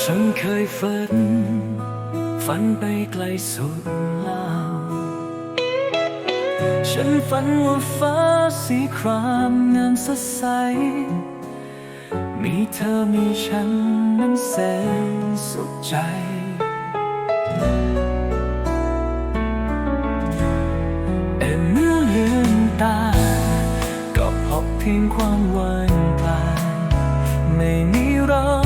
ฉันเคยฝัน ฝันไปไกลสุดแล้ว ฉันฝันว่าฟ้าสีครามงามสดใส มีเธอมีฉันนั้นแสนสุขใจ เอ็นเมื่อลืมตา ก็พบเพียงความวันผ่าน ไม่มีเรา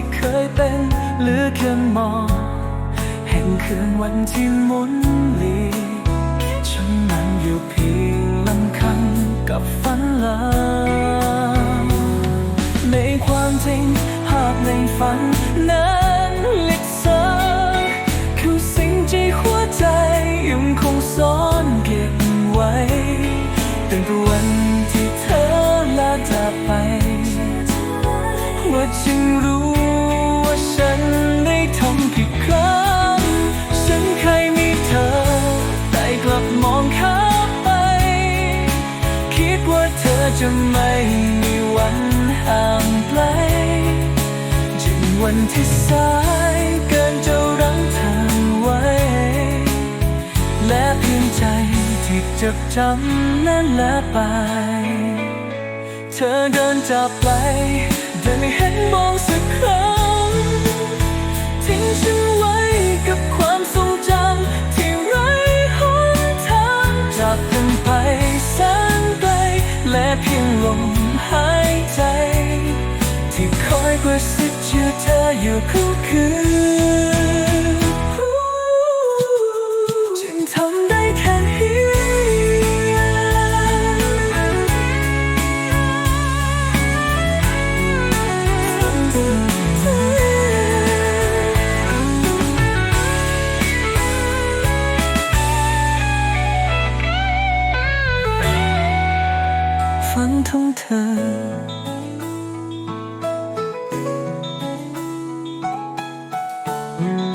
ที่เคยเป็นหลือแค่มอกแห่งคืนวันที่มุนลีฉันนั่งอยู่เพียงลำคังกับฝันลาในความจริงภาพในฝันนั้นลึกซึ้งคือสิ่งที่หัวใจยังคงซ่อนเก็บไว้ตั้งแต่วันที่เธอลาจากไปว่าจึงรู้ อจะไม่มีวันห่างไกลจึงวันที่สายเกินจะรั้งเธอไว้ และเพียงใจที่จะจำนั้นละไป เธอเดินจากไปโดยไม่เห็นมองสักครั้ง ลมหายใจ ที่คอยกระซิบชื่อเธออยู่ทุกคืน ฝันของเธอ Mm-hmm.